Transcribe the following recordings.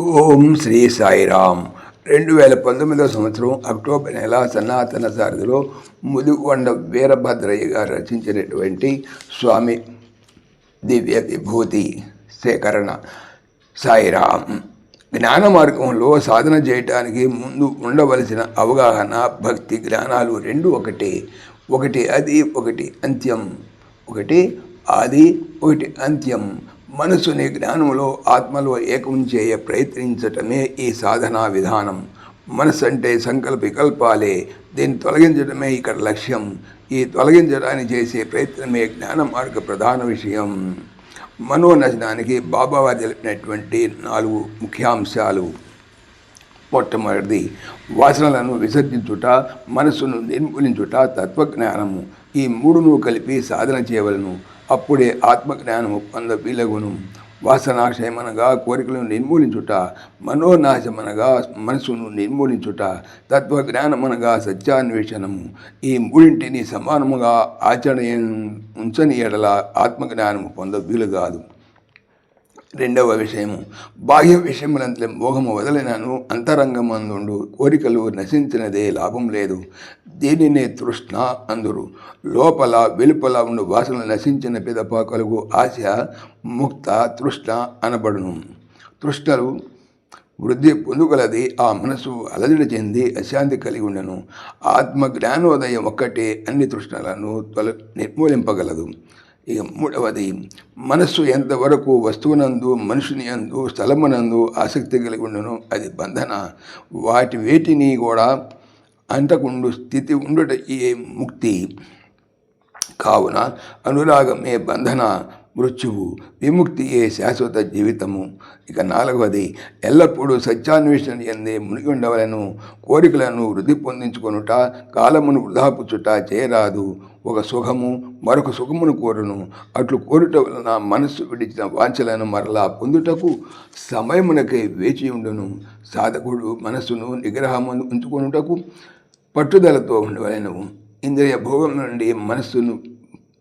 ఓం శ్రీ సాయిరామ్. రెండు వేల పంతొమ్మిదవ సంవత్సరం అక్టోబర్ నెల సనాతన సారథిలో ముదిగొండ వీరభద్రయ్య గారు రచించినటువంటి స్వామి దివ్య విభూతి సేకరణ. సాయిరామ్ జ్ఞాన మార్గంలో సాధన చేయటానికి ముందు ఉండవలసిన అవగాహన భక్తి జ్ఞానాలు రెండు ఒకటి. ఒకటి అది ఒకటి అంత్యం. ఒకటి ఆది ఒకటి అంత్యం. మనసుని జ్ఞానంలో ఆత్మలో ఏకం చేయ ప్రయత్నించటమే ఈ సాధనా విధానం. మనసు అంటే సంకల్ప వికల్పాలే దీన్ని తొలగించడమే ఇక్కడ లక్ష్యం. ఈ తొలగించడానికి చేసే ప్రయత్నమే జ్ఞాన మార్గ ప్రధాన విషయం. మనోనశనానికి బాబావారు తెలిపినటువంటి నాలుగు ముఖ్యాంశాలు. మొట్టమొదటిది వాసనలను విసర్జించుట మనసును నిర్మూలించుట తత్వజ్ఞానము. ఈ మూడును కలిపి సాధన చేయవలను. అప్పుడే ఆత్మజ్ఞానము పొంద వీలగును. వాసనాశయమనగా కోరికలను నిర్మూలించుట మనోనాశమనగా మనసును నిర్మూలించుట తత్వజ్ఞానమనగా సత్యాన్వేషణము. ఈ మూడింటిని సమానముగా ఆచరణ ఉంచని ఎడల ఆత్మజ్ఞానము పొంద వీలు కాదు రెండవ విషయము. బాహ్య విషయములంతలే మోహము వదలినను అంతరంగమందుండు. కోరికలు నశించినదే లాభం లేదు. దీనినే తృష్ణ అందురు. లోపల వెలుపల ఉండు వాసనలు నశించిన పిదప కలుగు ఆశ ముక్త తృష్ణ అనబడును. తృష్ణలు వృద్ధి పొందుగలది ఆ మనసు అలజడి చెంది అశాంతి కలిగి ఉండను. ఆత్మ జ్ఞానోదయం ఒక్కటే అన్ని తృష్ణలను తొల నిర్మూలింపగలదు. ఇక మూడవది మనస్సు ఎంతవరకు వస్తువునందు మనుషుని అందు స్థలమునందు ఆసక్తి కలిగి ఉండను అది బంధన. వాటి వేటిని కూడా అంతకుండు స్థితి ఉండుట ముక్తి. కావున అనురాగమే బంధన. మృత్యువు విముక్తియే శాశ్వత జీవితము. ఇక నాలుగవది ఎల్లప్పుడూ సత్యాన్వేషణ ఎందే మునిగి ఉండవలను కోరికలను వృద్ధి పొందించుకొనుట కాలమును వృధాపుచ్చుట చేయరాదు. ఒక సుఖము మరొక సుఖమును కోరును. అట్లు కోరుట వలన మనస్సు విడిచిన వాంఛలను మరలా పొందుటకు సమయమునకై వేచి ఉండును. సాధకుడు మనస్సును నిగ్రహము ఉంచుకొనుటకు పట్టుదలతో ఉండవలను. ఇంద్రియ భోగం నుండి మనస్సును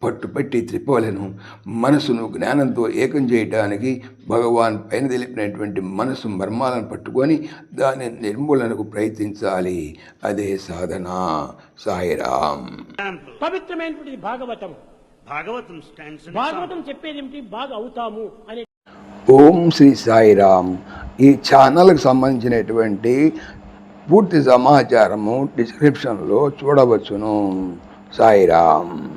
పట్టుపట్టి త్రిప్పవలను మనసును జ్ఞానంతో ఏకం చేయటానికి భగవాన్ పైన తెలిపినటువంటి మనసు మర్మాలను పట్టుకొని దాని నిర్మూలనకు ప్రయత్నించాలి. అదే సాధన. సాయిరామ్ పవిత్రమైనటువంటి భాగవతం. in భాగవతం చెప్పేది ఏమిటి బాగా అవుతాము అనే ఓం శ్రీ సాయిరామ్ ఈ ఛానల్కి సంబంధించినటువంటి పూర్తి సమాచారము డిస్క్రిప్షన్లో చూడవచ్చును. సాయిరామ్